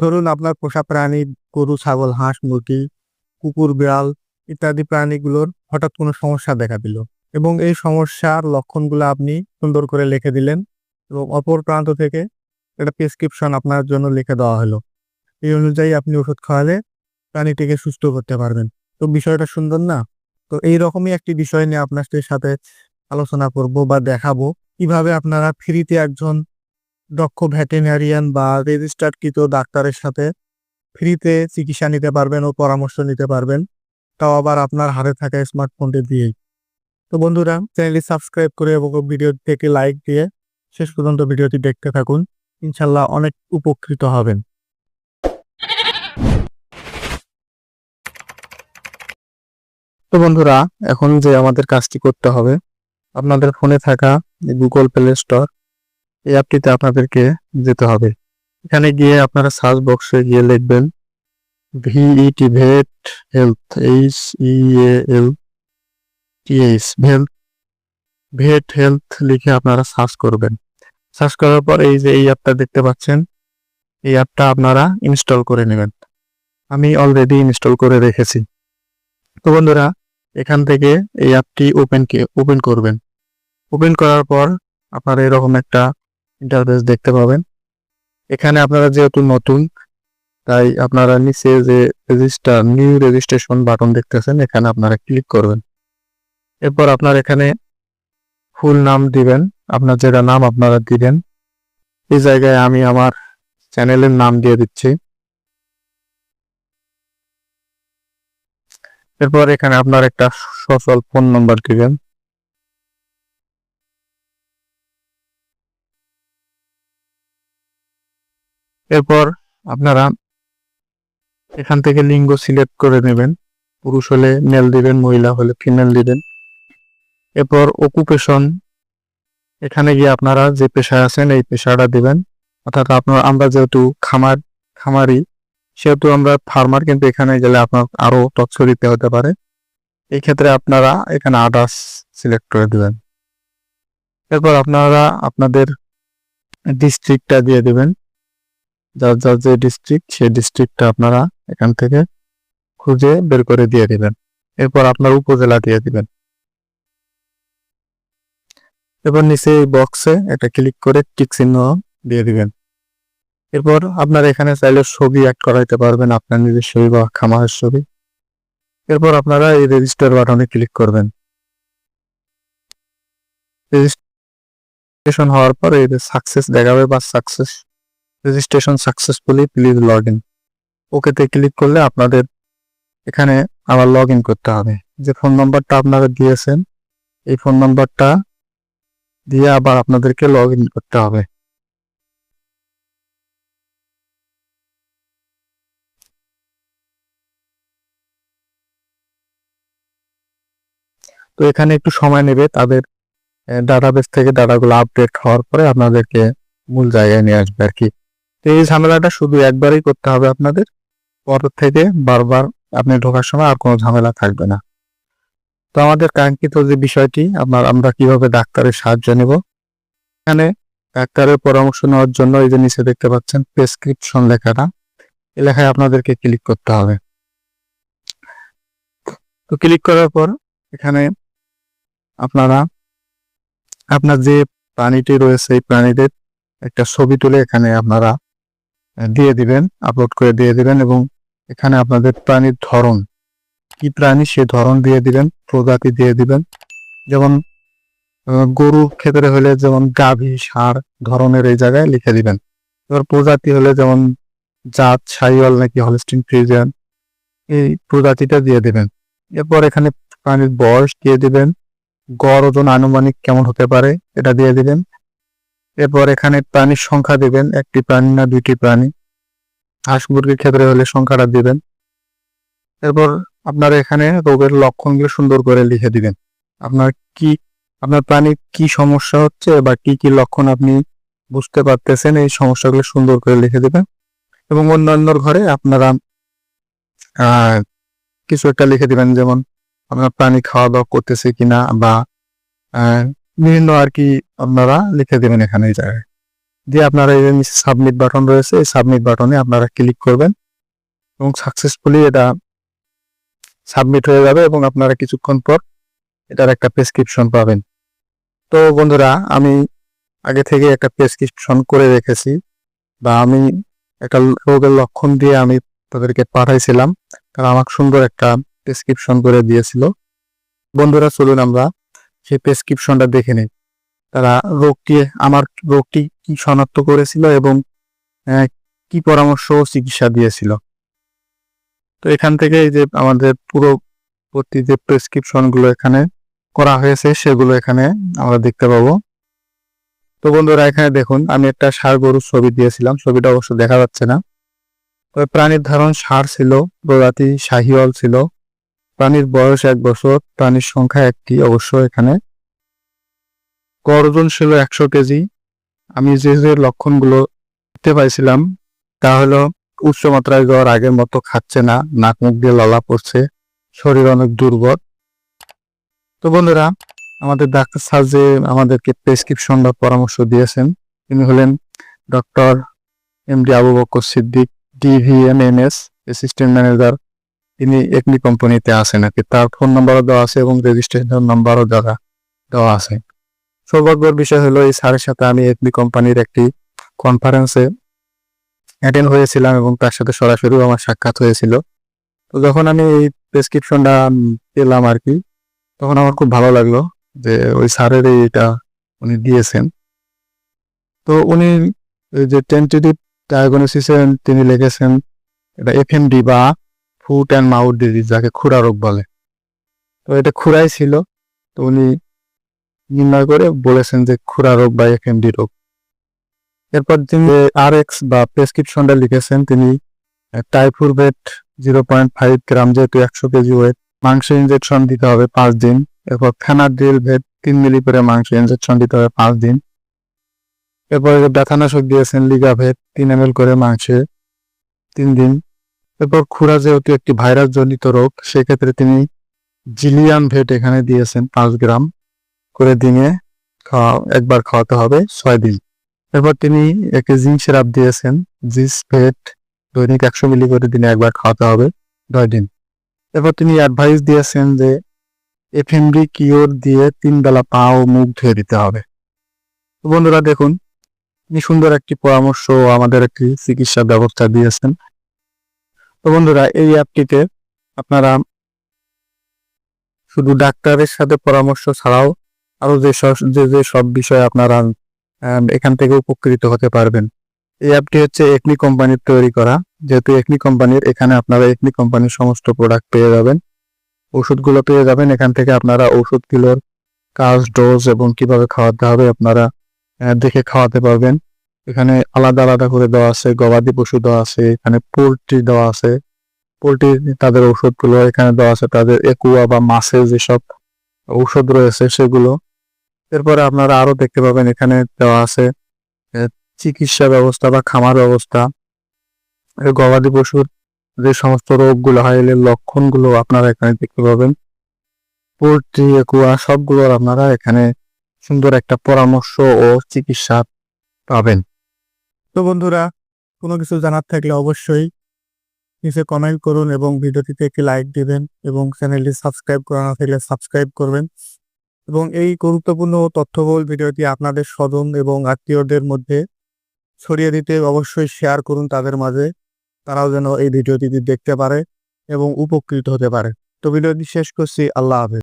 ধরুন আপনার পোষা প্রাণী, গরু, ছাগল, হাঁস, মুরগি, কুকুর, বিড়াল ইত্যাদি প্রাণীগুলোর হঠাৎ কোনো সমস্যা দেখা দিল এবং এই সমস্যার লক্ষণগুলো আপনি সুন্দর করে লিখে দিলেন এবং অপর প্রান্ত থেকে একটা প্রেসক্রিপশন আপনার জন্য লিখে দেওয়া হলো। এই অনুযায়ী আপনি ওষুধ খাওয়ালে প্রাণীটিকে সুস্থ করতে পারবেন। তো বিষয়টা সুন্দর না? তো এই রকমই একটি বিষয় নিয়ে আপনার সাথে আলোচনা করব বা দেখাবো। কীভাবে আপনারা ফ্রিতে একজন দক্ষ ভেটেরিনারিয়ান বা রেজিস্টার্ডকৃত ডাক্তারের সাথে ফ্রিতে চিকিৎসা নিতে পারবেন ও পরামর্শ নিতে পারবেন। তাও আবার আপনার হাতে থাকা স্মার্টফোনটি দিয়েই। তো বন্ধুরা, চ্যানেলটি সাবস্ক্রাইব করে এবং ভিডিও থেকে লাইক দিয়ে শেষ পর্যন্ত ভিডিওটি দেখতে থাকুন। ইনশাল্লাহ অনেক উপকৃত হবেন। তো বন্ধুরা, এখন যে আমাদের কাজটি করতে হবে, আপনাদের ফোনে থাকা গুগল প্লে স্টোর এই অ্যাপটিতে আপনাদেরকে যেতে হবে। এখানে গিয়ে আপনারা সার্চ বক্সে গিয়ে লিখবেন V E T vet health H E L T H health vet health লিখে আপনারা সার্চ করবেন। সার্চ করার পর এই যে এই অ্যাপটা দেখতে পাচ্ছেন, এই অ্যাপটা আপনারা ইনস্টল করে নেবেন। আমি অলরেডি ইনস্টল করে রেখেছি। তো বন্ধুরা, এখান থেকে এই অ্যাপটি ওপেন ওপেন করবেন। ওপেন করার পর আপনারা এরকম একটা ইন্টারফেস দেখতে পাবেন। এখানে আপনারা যেহেতু নতুন, তাই আপনারা নিচে যে রেজিস্টার নিউ রেজিস্ট্রেশন বাটন দেখতেছেন, এখানে আপনারা ক্লিক করবেন। এরপর আপনার এখানে ফুল নাম দিবেন। আপনার যেটা নাম আপনারা দিবেন। এই জায়গায় আমি আমার চ্যানেলের নাম দিয়ে দিচ্ছি। এরপর এখানে আপনার একটা সচল ফোন নাম্বার দিবেন। এরপর আপনারা এখান থেকে লিঙ্গ সিলেক্ট করে নেবেন। পুরুষ হলে মেল দিবেন, মহিলা হলে ফিমেল দিবেন। এরপর অকুপেশন এখানে গিয়ে আপনারা যে পেশায় আছেন, এই পেশাটা দিবেন। অর্থাৎ আপনার, আমরা যেহেতু খামার, খামারি, সেহেতু আমরা ফার্মার কিন্তু এখানে গেলে আপনার আরও তথ্য দিতে হতে পারে। এই ক্ষেত্রে আপনারা এখানে আদার্স সিলেক্ট করে দেবেন। এরপর আপনারা আপনাদের ডিস্ট্রিক্টটা দিয়ে দিবেন। যার যার যে ডিস্ট্রিক্ট সেই ডিস্ট্রিক্টটা আপনারা এখান থেকে খুঁজে বের করে দিয়ে দিবেন। এরপর আপনার উপজেলা দিয়ে দিবেন। এরপর নিচে এই বক্সে একটা ক্লিক করে টিক চিহ্ন দিয়ে দিবেন। এরপর আপনার এখানে চাইলে ছবি অ্যাড করাইতে পারবেন, আপনার নিজের ছবি বা খামারের ছবি। এরপর আপনারা এই রেজিস্টার বাটনে ক্লিক করবেন। রেজিস্ট্রেশন হওয়ার পর এই সাকসেস দেখাবে বা success registration successfully please log in ওকেতে ক্লিক করলে আপনাদের এখানে আবার লগ ইন করতে হবে। যে ফোন নাম্বারটা আপনারা দিয়েছেন, এই ফোন নাম্বারটা দিয়ে আবার আপনাদেরকে লগ ইন করতে হবে। তো এখানে একটু সময় নেবে, তাদের ডাটাবেস থেকে ডাটাগুলো আপডেট হওয়ার পরে আপনাদেরকে মূল জায়গায় নিয়ে আসবে আর কি। এই ঝামেলাটা শুধু একবারই করতে হবে আপনাদের। পর থেকে বারবার আপনি ঢোকার সময় আর কোনো ঝামেলা থাকবে না। তো আমাদের কাঙ্ক্ষিত যে বিষয়টি, আপনার আমরা কীভাবে ডাক্তারের সাহায্য নেব? এখানে ডাক্তারের পরামর্শ নেওয়ার জন্য এই যে নিচে দেখতে পাচ্ছেন, প্রেসক্রিপশন লেখাটা এ লেখায় আপনাদেরকে ক্লিক করতে হবে। তো ক্লিক করার পর এখানে আপনারা, আপনার যে প্রাণীটি রয়েছে, এই প্রাণীদের একটা ছবি তুলে এখানে আপনারা দিয়ে দিবেন আপলোড করে দিয়ে দিবেন এবং এখানে আপনাদের প্রাণীর ধরন, কি প্রাণী সে ধরন দিয়ে দিবেন, প্রজাতি দিয়ে দিবেন। যেমন গরু ক্ষেত্রে হলে যেমন গাভী সার ধরনের এই জায়গায় লিখে দিবেন। এবার প্রজাতি হলে যেমন জাত, সাইওয়াল নাকি হলস্টিন ফ্রিজিয়ান, এই প্রজাতিটা দিয়ে দিবেন। এরপর এখানে প্রাণীর বয়স দিয়ে দিবেন, গড় ওজন আনুমানিক কেমন হতে পারে, এটা দিয়ে দিবেন। এরপর এখানে প্রাণীর সংখ্যা দিবেন, একটি প্রাণী না দুইটি প্রাণী। হাঁস মুরগির ক্ষেত্রে হলে সংখ্যাটা দিবেন। এরপর আপনার এখানে রোগের লক্ষণগুলো সুন্দর করে লিখে দিবেন। আপনার কি, আপনার প্রাণীর কি সমস্যা হচ্ছে বা কি কি লক্ষণ আপনি বুঝতে পারতেছেন, এই সমস্যাগুলো সুন্দর করে লিখে দিবেন। এবং অন্যান্য ঘরে আপনারা কিছু একটা লিখে দিবেন, যেমন আপনার প্রাণী খাওয়া দাওয়া করতেছে কিনা বা বিভিন্ন আর কি আপনারা লিখে দেবেন এখানে এই জায়গায়। দিয়ে আপনারা এই নিচে সাবমিট বাটন রয়েছে, এই সাবমিট বাটনে আপনারা ক্লিক করবেন এবং সাকসেসফুলি এটা সাবমিট হয়ে যাবে এবং আপনারা কিছুক্ষণ পর এটার একটা প্রেসক্রিপশন পাবেন। তো বন্ধুরা, আমি আগে থেকে একটা প্রেসক্রিপশন করে রেখেছি বা আমি একটা রোগের লক্ষণ দিয়ে আমি তাদেরকে পাঠাইছিলাম। তারা আমাকে সুন্দর একটা প্রেসক্রিপশন করে দিয়েছিল। বন্ধুরা, চলুন আমরা সেই প্রেসক্রিপশনটা দেখে নিই। তারা রোগটি আমার রোগটি কি শনাক্ত করেছিল এবং কি পরামর্শ চিকিৎসা দিয়েছিল। তো এখান থেকে যে আমাদের পুরো ভর্তি যে প্রেসক্রিপশনগুলো এখানে করা হয়েছে, সেগুলো এখানে আমরা দেখতে পাবো। তো বন্ধুরা, এখানে দেখুন, আমি একটা ষাড় গরুর ছবি দিয়েছিলাম। ছবিটা অবশ্য দেখা যাচ্ছে না। তবে প্রাণীর ধারণ ষাঁড় ছিল, প্রজাতি শাহিওয়াল ছিল। প্রাণীর বয়স এক বছর, প্রাণীর সংখ্যা একটি অবশ্য এখানে ওজন ছিল একশো কেজি। আমি যে যে লক্ষণগুলো দেখতে পাইছিলাম, তা হলো উচ্চমাত্রায় জ্বর আগের মতো খাচ্ছে না, নাক মুখ দিয়ে ললা পড়ছে, শরীর অনেক দুর্বল। তো বন্ধুরা, আমাদের ডাক্তার স্যার যে আমাদেরকে প্রেসক্রিপশন বা পরামর্শ দিয়েছেন, তিনি হলেন doctor M D Abu Bakar Siddique DVM MS assistant manager তিনি একনি কোম্পানিতে আছেন আর কি তার ফোন নাম্বারও দেওয়া আছে এবং রেজিস্ট্রেশন নাম্বারও দেওয়া দেওয়া আছে। সৌভাগ্যের বিষয় হলো, এই স্যারের সাথে আমি একনি কোম্পানির একটি কনফারেন্সে অ্যাটেন্ড হয়েছিলাম এবং তার সাথে সরাসরিও আমার সাক্ষাৎ হয়েছিল। তো যখন আমি এই প্রেসক্রিপশনটা পেলাম আর কি, তখন আমার খুব ভালো লাগল যে ওই স্যারের এইটা উনি দিয়েছেন। তো উনি যে টেন্টেটিভ ডায়াগনোসিসে তিনি লিখেছেন, এটা এফএমডি বা ফুট অ্যান্ড মাউথ ডিজিজ যাকে খুরা রোগ বলে। তো এটা খুরাই ছিল, তো উনি নির্ণয় করে বলেছেন যে খুরা রোগ বা এফএমডি রোগ। এরপর তিনি আর এক্স বা প্রেসক্রিপশনটা লিখেছেন, তিনি টাইফুরভেট জিরো পয়েন্ট ফাইভ গ্রাম যেহেতু একশো কেজি ওয়েট, মাংস ইনজেকশন দিতে হবে পাঁচ দিন। এরপর ফেনাড্রিল ভেট তিন মিলি করে মাংস ইনজেকশন দিতে হবে পাঁচ দিন। এরপরে ব্যথানাশক দিয়েছেন লিগাভেট তিন এম করে মাংসে তিন দিন। এরপর খুরা যেহেতু একটি ভাইরাস জনিত রোগ, সেক্ষেত্রে তিনি জিলিয়ান ভেট এখানে দিয়েছেন পাঁচ গ্রাম। করে দিনে খাওয়া, একবার খাওয়াতে হবে ছয় দিন। এরপর তিনি একে জিঙ্ক সিরাপ দিয়েছেন জিস ভেট দৈনিক একশো মিলি করে দিনে একবার খাওয়াতে হবে নয় দিন। এরপর তিনি অ্যাডভাইস দিয়েছেন যে এফএমডি কিওর দিয়ে তিন বেলা পা ও মুখ ধুয়ে দিতে হবে। বন্ধুরা দেখুন, তিনি সুন্দর একটি পরামর্শ আমাদের একটি চিকিৎসা ব্যবস্থা দিয়েছেন। তো বন্ধুরা, এই অ্যাপটিতে আপনারা শুধু ডাক্তারের সাথে পরামর্শ ছাড়াও আরও যে যে যে সব বিষয়ে আপনারা এখান থেকে উপকৃত হতে পারবেন। এই অ্যাপটি হচ্ছে একনি কোম্পানির তৈরি করা। যেহেতু একনি কোম্পানির, এখানে আপনারা একনি কোম্পানির সমস্ত প্রোডাক্ট পেয়ে যাবেন। ওষুধগুলো পেয়ে যাবেন। এখান থেকে আপনারা ওষুধগুলোর কাজ ডোজ এবং কীভাবে খাওয়াতে হবে আপনারা দেখে খাওয়াতে পারবেন। এখানে আলাদা আলাদা করে দেওয়া আছে। গবাদি পশু দেওয়া আছে। এখানে পোলট্রি দেওয়া আছে। পোলট্রি তাদের ওষুধগুলো এখানে দেওয়া আছে। তাদের একুয়া বা মাছের যেসব ঔষধ রয়েছে সেগুলো এরপরে আপনারা আরও দেখতে পাবেন এখানে দেওয়া আছে চিকিৎসা ব্যবস্থা বা খামার ব্যবস্থা গবাদি পশুর যে সমস্ত রোগগুলো হয় এর লক্ষণগুলো আপনারা এখানে দেখতে পাবেন। পোলট্রি, একুয়া সবগুলোর আপনারা এখানে সুন্দর একটা পরামর্শ ও চিকিৎসা পাবেন। তো বন্ধুরা, কোনো কিছু জানার থাকলে অবশ্যই নিচে কমেন্ট করুন এবং ভিডিওটিতে একটি লাইক দিবেন এবং চ্যানেলটি সাবস্ক্রাইব করা না থাকলে সাবস্ক্রাইব করবেন। এবং এই গুরুত্বপূর্ণ তথ্যবহুল ভিডিওটি আপনাদের স্বজন এবং আত্মীয়দের মধ্যে ছড়িয়ে দিতে অবশ্যই শেয়ার করুন তাদের মাঝে। তারাও যেন এই ভিডিওটি দেখতে পারে এবং উপকৃত হতে পারে। তো ভিডিওটি শেষ করছি। আল্লাহ হাফেজ।